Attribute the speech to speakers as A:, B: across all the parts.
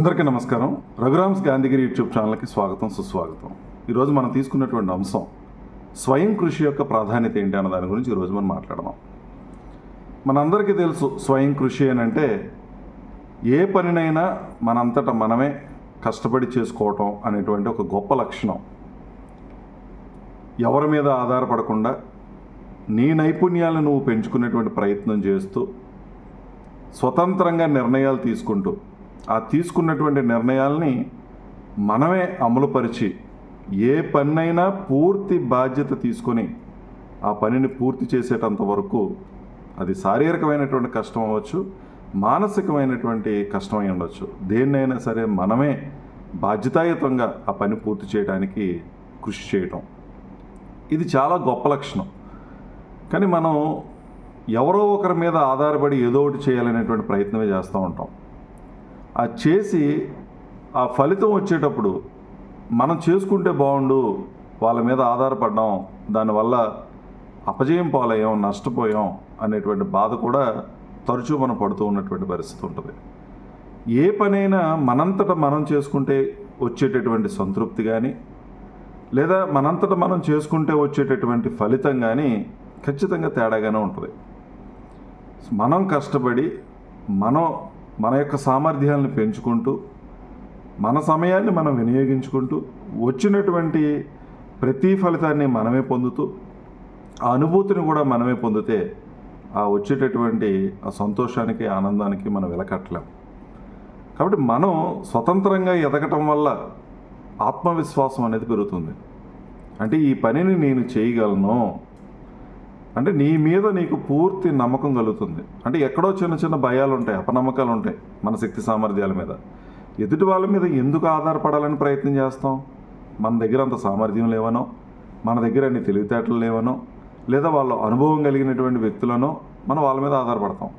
A: అందరికీ నమస్కారం. రఘురామ్స్ గాంధీగిరి యూట్యూబ్ ఛానల్కి స్వాగతం సుస్వాగతం. ఈరోజు మనం తీసుకున్నటువంటి అంశం స్వయం కృషి యొక్క ప్రాధాన్యత ఏంటి అన్న దాని గురించి ఈరోజు మనం మాట్లాడదాం. మనందరికీ తెలుసు స్వయం కృషి అని అంటే ఏ పనినైనా మనంతట మనమే కష్టపడి చేసుకోవటం అనేటువంటి ఒక గొప్ప లక్షణం. ఎవరి మీద ఆధారపడకుండా నీ నైపుణ్యాలను నువ్వు పెంచుకునేటువంటి ప్రయత్నం చేస్తూ స్వతంత్రంగా నిర్ణయాలు తీసుకుంటూ ఆ తీసుకున్నటువంటి నిర్ణయాల్ని మనమే అమలుపరిచి ఏ పన్నైనా పూర్తి బాధ్యత తీసుకొని ఆ పనిని పూర్తి చేసేటంత వరకు అది శారీరకమైనటువంటి కష్టం అవ్వచ్చు మానసికమైనటువంటి కష్టమై ఉండొచ్చు. దేన్నైనా సరే మనమే బాధ్యతాయుతంగా ఆ పని పూర్తి చేయడానికి కృషి చేయటం. ఇది చాలా గొప్ప లక్షణం. కానీ మనం ఎవరో ఒకరి మీద ఆధారపడి ఏదో ఒకటి చేయాలనేటువంటి ప్రయత్నమే చేస్తూ ఉంటాం. ఆ చేసి ఆ ఫలితం వచ్చేటప్పుడు మనం చేసుకుంటే బాగుండు వాళ్ళ మీద ఆధారపడ్డాం దానివల్ల అపజయం పాలయ్యాం నష్టపోయాం అనేటువంటి బాధ కూడా తరచూ మనం పడుతూ ఉన్నటువంటి పరిస్థితి ఉంటుంది. ఏ పనైనా మనంతట మనం చేసుకుంటే వచ్చేటటువంటి సంతృప్తి కానీ లేదా మనంతట మనం చేసుకుంటే వచ్చేటటువంటి ఫలితం కానీ ఖచ్చితంగా తేడాగానే ఉంటుంది. మనం కష్టపడి మనం మన యొక్క సామర్థ్యాలను పెంచుకుంటూ మన సమయాన్ని మనం వినియోగించుకుంటూ వచ్చినటువంటి ప్రతి ఫలితాన్ని మనమే పొందుతూ ఆ అనుభూతిని కూడా మనమే పొందితే ఆ వచ్చేటటువంటి ఆ సంతోషానికి ఆనందానికి మనం వెలకట్టలేం. కాబట్టి మనం స్వతంత్రంగా ఎదగటం వల్ల ఆత్మవిశ్వాసం అనేది పెరుగుతుంది. అంటే ఈ పనిని నేను చేయగలను అంటే నీ మీద నీకు పూర్తి నమ్మకం కలుగుతుంది. అంటే ఎక్కడో చిన్న చిన్న భయాలు ఉంటాయి అపనమ్మకాలు ఉంటాయి మన శక్తి సామర్థ్యాల మీద. ఎదుటి వాళ్ళ మీద ఎందుకు ఆధారపడాలని ప్రయత్నం చేస్తాం? మన దగ్గర అంత సామర్థ్యం లేవనో మన దగ్గర అన్ని తెలివితేటలు లేవనో లేదా వాళ్ళ అనుభవం కలిగినటువంటి వ్యక్తులనో మనం వాళ్ళ మీద ఆధారపడతాం.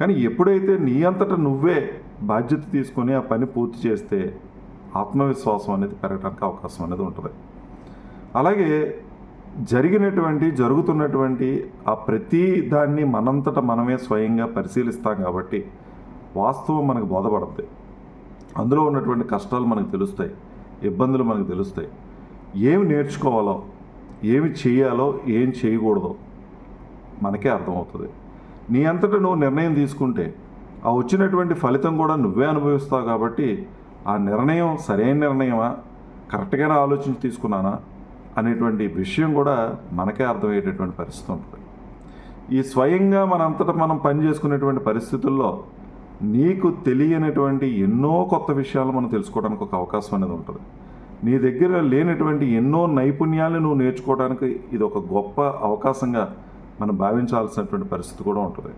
A: కానీ ఎప్పుడైతే నీ అంతటా నువ్వే బాధ్యత తీసుకొని ఆ పని పూర్తి చేస్తే ఆత్మవిశ్వాసం అనేది పెరగడానికి అవకాశం అనేది ఉంటుంది. అలాగే జరిగినటువంటి జరుగుతున్నటువంటి ఆ ప్రతి దాన్ని మనంతట మనమే స్వయంగా పరిశీలిస్తాం కాబట్టి వాస్తవం మనకు బోధపడుతుంది అందులో ఉన్నటువంటి కష్టాలు మనకు తెలుస్తాయి ఇబ్బందులు మనకు తెలుస్తాయి. ఏమి నేర్చుకోవాలో ఏమి చేయాలో ఏం చేయకూడదో మనకే అర్థమవుతుంది. నీ అంతటా నువ్వు నిర్ణయం తీసుకుంటే ఆ వచ్చినటువంటి ఫలితం కూడా నువ్వే అనుభవిస్తావు కాబట్టి ఆ నిర్ణయం సరైన నిర్ణయమా? కరెక్ట్గానే ఆలోచించి తీసుకున్నానా? అనేటువంటి విషయం కూడా మనకే అర్థమయ్యేటటువంటి పరిస్థితి ఉంటుంది. ఈ స్వయంగా మనంతటా మనం పని చేసుకునేటువంటి పరిస్థితుల్లో నీకు తెలియనటువంటి ఎన్నో కొత్త విషయాలు మనం తెలుసుకోవడానికి ఒక అవకాశం అనేది ఉంటుంది. నీ దగ్గర లేనటువంటి ఎన్నో నైపుణ్యాలను నువ్వు నేర్చుకోవడానికి ఇది ఒక గొప్ప అవకాశంగా మనం భావించాల్సినటువంటి పరిస్థితి కూడా ఉంటుంది.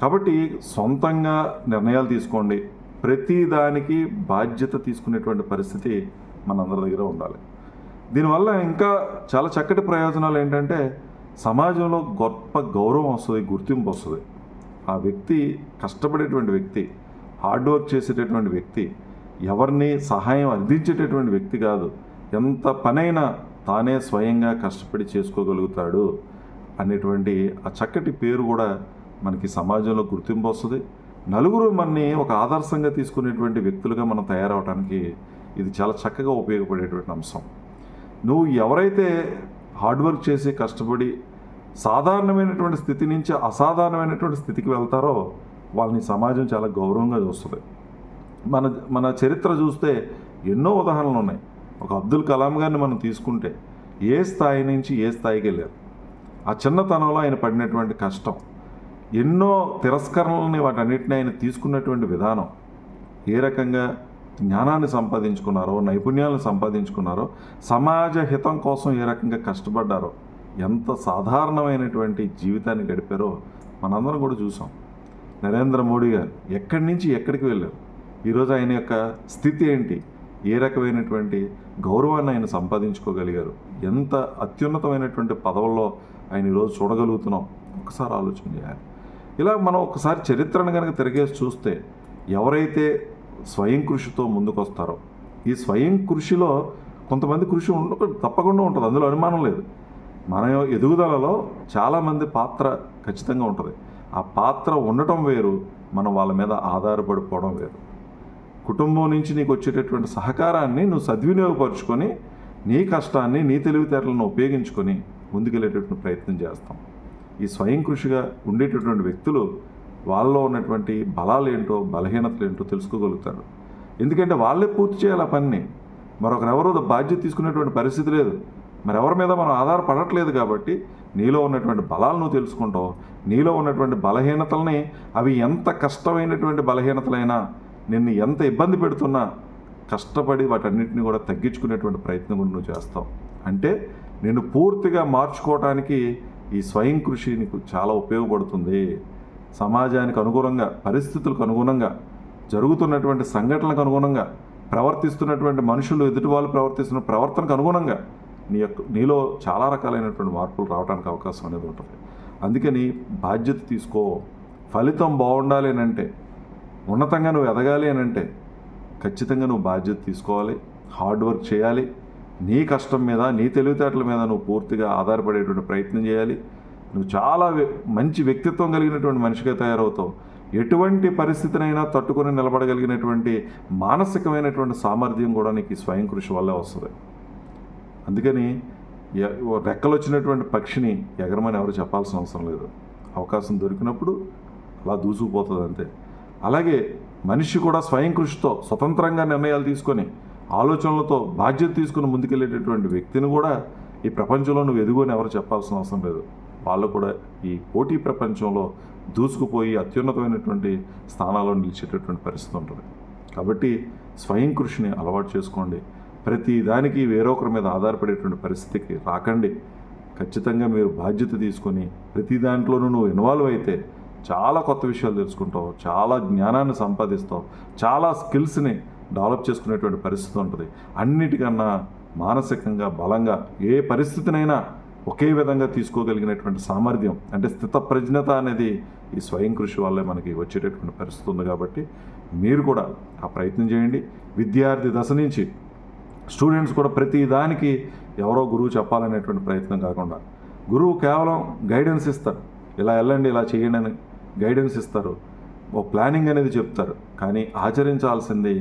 A: కాబట్టి సొంతంగా నిర్ణయాలు తీసుకోండి. ప్రతి దానికి బాధ్యత తీసుకునేటువంటి పరిస్థితి మనందరి దగ్గర ఉండాలి. దీనివల్ల ఇంకా చాలా చక్కటి ప్రయోజనాలు ఏంటంటే సమాజంలో గొప్ప గౌరవం వస్తుంది గుర్తింపు వస్తుంది. ఆ వ్యక్తి కష్టపడేటువంటి వ్యక్తి హార్డ్ వర్క్ చేసేటటువంటి వ్యక్తి ఎవరిని సహాయం అందించేటటువంటి వ్యక్తి కాదు. ఎంత పనైనా తానే స్వయంగా కష్టపడి చేసుకోగలుగుతాడు అనేటువంటి ఆ చక్కటి పేరు కూడా మనకి సమాజంలో గుర్తింపు వస్తుంది. నలుగురు మనని ఒక ఆదర్శంగా తీసుకునేటువంటి వ్యక్తులుగా మనం తయారవడానికి ఇది చాలా చక్కగా ఉపయోగపడేటువంటి అంశం. నువ్వు ఎవరైతే హార్డ్ వర్క్ చేసి కష్టపడి సాధారణమైనటువంటి స్థితి నుంచి అసాధారణమైనటువంటి స్థితికి వెళ్తారో వాళ్ళని సమాజం చాలా గౌరవంగా చూస్తుంది. మన మన చరిత్ర చూస్తే ఎన్నో ఉదాహరణలు ఉన్నాయి. ఒక అబ్దుల్ కలాం గారిని మనం తీసుకుంటే ఏ స్థాయి నుంచి ఏ స్థాయికి వెళ్ళారు? ఆ చిన్నతనంలో ఆయన పడినటువంటి కష్టం ఎన్నో తిరస్కరణలని వాటన్నిటిని ఆయన తీసుకున్నటువంటి విధానం ఏ రకంగా? జ్ఞానాన్ని సంపాదించుకున్నారో నైపుణ్యాలను సంపాదించుకున్నారో సమాజ హితం కోసం ఏ రకంగా కష్టపడ్డారో ఎంత సాధారణమైనటువంటి జీవితాన్ని గడిపారో మనందరం కూడా చూసాం. నరేంద్ర మోడీ గారు ఎక్కడి నుంచి ఎక్కడికి వెళ్ళారు? ఈరోజు ఆయన యొక్క స్థితి ఏంటి? ఏ రకమైనటువంటి గౌరవాన్ని ఆయన సంపాదించుకోగలిగారు? ఎంత అత్యున్నతమైనటువంటి పదవుల్లో ఆయన ఈరోజు చూడగలుగుతున్నాం? ఒకసారి ఆలోచన చేయాలి. ఇలా మనం ఒకసారి చరిత్రను కనుక తిరిగేసి చూస్తే ఎవరైతే స్వయం కృషితో ముందుకొస్తారు. ఈ స్వయం కృషిలో కొంతమంది కృషి ఉండ తప్పకుండా ఉంటుంది. అందులో అనుమానం లేదు. మన ఎదుగుదలలో చాలామంది పాత్ర ఖచ్చితంగా ఉంటుంది. ఆ పాత్ర ఉండటం వేరు మనం వాళ్ళ మీద ఆధారపడిపోవడం వేరు. కుటుంబం నుంచి నీకు వచ్చేటటువంటి సహకారాన్ని నువ్వు సద్వినియోగపరుచుకొని నీ కష్టాన్ని నీ తెలివితేటలను ఉపయోగించుకొని ముందుకెళ్ళేటటువంటి ప్రయత్నం చేస్తాం. ఈ స్వయం కృషిగా ఉండేటటువంటి వ్యక్తులు వాళ్ళలో ఉన్నటువంటి బలాలు ఏంటో బలహీనతలు ఏంటో తెలుసుకోగలుగుతారు. ఎందుకంటే వాళ్ళే పూర్తి చేయాలి ఆ పనిని. మరొకరెవరో బాధ్యత తీసుకునేటువంటి పరిస్థితి లేదు. మరి ఎవరి మీద మనం ఆధారపడట్లేదు కాబట్టి నీలో ఉన్నటువంటి బలాలను తెలుసుకుంటావు. నీలో ఉన్నటువంటి బలహీనతల్ని అవి ఎంత కష్టమైనటువంటి బలహీనతలైనా నిన్ను ఎంత ఇబ్బంది పెడుతున్నా కష్టపడి వాటన్నిటిని కూడా తగ్గించుకునేటువంటి ప్రయత్నం కూడా నువ్వు చేస్తావు. అంటే నిన్ను పూర్తిగా మార్చుకోవటానికి ఈ స్వయం కృషి నీకు చాలా ఉపయోగపడుతుంది. సమాజానికి అనుగుణంగా పరిస్థితులకు అనుగుణంగా జరుగుతున్నటువంటి సంఘటనలకు అనుగుణంగా ప్రవర్తిస్తున్నటువంటి మనుషులు ఎదుటి వాళ్ళు ప్రవర్తిస్తున్న ప్రవర్తనకు అనుగుణంగా నీ యొక్క నీలో చాలా రకాలైనటువంటి మార్పులు రావడానికి అవకాశం అనేది ఉంటుంది. అందుకని బాధ్యత తీసుకో. ఫలితం బాగుండాలి అని అంటే ఉన్నతంగా నువ్వు ఎదగాలి అని అంటే ఖచ్చితంగా నువ్వు బాధ్యత తీసుకోవాలి హార్డ్ వర్క్ చేయాలి నీ కష్టం మీద నీ తెలివితేటల మీద నువ్వు పూర్తిగా ఆధారపడేటువంటి ప్రయత్నం చేయాలి నువ్వు చాలా వ్య- మంచి వ్యక్తిత్వం కలిగినటువంటి మనిషిగా తయారవుతావు. ఎటువంటి పరిస్థితినైనా తట్టుకొని నిలబడగలిగినటువంటి మానసికమైనటువంటి సామర్థ్యం కూడా నీకు స్వయం కృషి వల్లే వస్తుంది. అందుకని ఎ- ఓ రెక్కలు వచ్చినటువంటి పక్షిని ఎగరమని ఎవరు చెప్పాల్సిన అవసరం లేదు. అవకాశం దొరికినప్పుడు అలా దూసుకుపోతుంది అంతే. అలాగే మనిషి కూడా స్వయం కృషితో స్వతంత్రంగా నిర్ణయాలు తీసుకొని ఆలోచనలతో బాధ్యత తీసుకుని ముందుకెళ్ళేటటువంటి వ్యక్తిని కూడా ఈ ప్రపంచంలో నువ్వు ఎదుగుని ఎవరు చెప్పాల్సిన అవసరం లేదు. వాళ్ళు కూడా ఈ పోటీ ప్రపంచంలో దూసుకుపోయి అత్యున్నతమైనటువంటి స్థానాల్లో నిలిచేటటువంటి పరిస్థితి ఉంటుంది. కాబట్టి స్వయం కృషిని అలవాటు చేసుకోండి. ప్రతి దానికి వేరొకరి మీద ఆధారపడేటువంటి పరిస్థితికి రాకండి. ఖచ్చితంగా మీరు బాధ్యత తీసుకొని ప్రతి దాంట్లోనూ నువ్వు ఇన్వాల్వ్ అయితే చాలా కొత్త విషయాలు తెలుసుకుంటావు చాలా జ్ఞానాన్ని సంపాదిస్తావు చాలా స్కిల్స్ని డెవలప్ చేసుకునేటువంటి పరిస్థితి ఉంటుంది. అన్నిటికన్నా మానసికంగా బలంగా ఏ పరిస్థితినైనా ఒకే విధంగా తీసుకోగలిగినటువంటి సామర్థ్యం అంటే స్థిత ప్రజ్ఞత అనేది ఈ స్వయం కృషి వల్లే మనకి వచ్చేటటువంటి పరిస్థితి ఉంది కాబట్టి మీరు కూడా ఆ ప్రయత్నం చేయండి. విద్యార్థి దశ నుంచి స్టూడెంట్స్ కూడా ప్రతి దానికి ఎవరో గురువు చెప్పాలనేటువంటి ప్రయత్నం కాకుండా గురువు కేవలం గైడెన్స్ ఇస్తారు. ఇలా వెళ్ళండి ఇలా చేయండి అని గైడెన్స్ ఇస్తారు. ఓ ప్లానింగ్ అనేది చెప్తారు. కానీ ఆచరించాల్సింది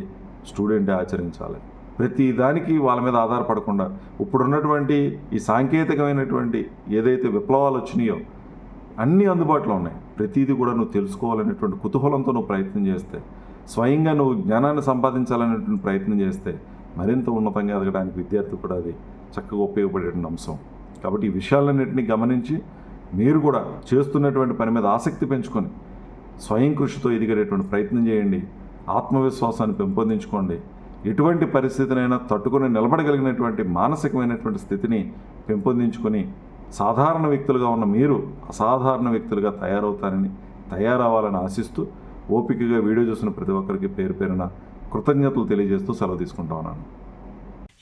A: స్టూడెంటే ఆచరించాలి. ప్రతి దానికి వాళ్ళ మీద ఆధారపడకుండా ఇప్పుడున్నటువంటి ఈ సాంకేతికమైనటువంటి ఏదైతే విప్లవాలు వచ్చినాయో అన్నీ అందుబాటులో ఉన్నాయి. ప్రతిదీ కూడా నువ్వు తెలుసుకోవాలనేటువంటి కుతూహలంతో నువ్వు ప్రయత్నం చేస్తే స్వయంగా నువ్వు జ్ఞానాన్ని సంపాదించాలనేటువంటి ప్రయత్నం చేస్తే మరింత ఉన్నతంగా ఎదగడానికి విద్యార్థి కూడా అది చక్కగా ఉపయోగపడేటువంటి అంశం. కాబట్టి ఈ విషయాలన్నింటినీ గమనించి మీరు కూడా చేస్తున్నటువంటి పని మీద ఆసక్తి పెంచుకొని స్వయం కృషితో ఎదిగేటటువంటి ప్రయత్నం చేయండి. ఆత్మవిశ్వాసాన్ని పెంపొందించుకోండి. ఎటువంటి పరిస్థితినైనా తట్టుకుని నిలబడగలిగినటువంటి మానసికమైనటువంటి స్థితిని పెంపొందించుకొని సాధారణ వ్యక్తులుగా ఉన్న మీరు అసాధారణ వ్యక్తులుగా తయారవుతారని తయారవ్వాలని ఆశిస్తూ ఓపికగా వీడియో చూసిన ప్రతి ఒక్కరికి పేరు పేరున కృతజ్ఞతలు తెలియజేస్తూ సెలవు తీసుకుంటా ఉన్నాను.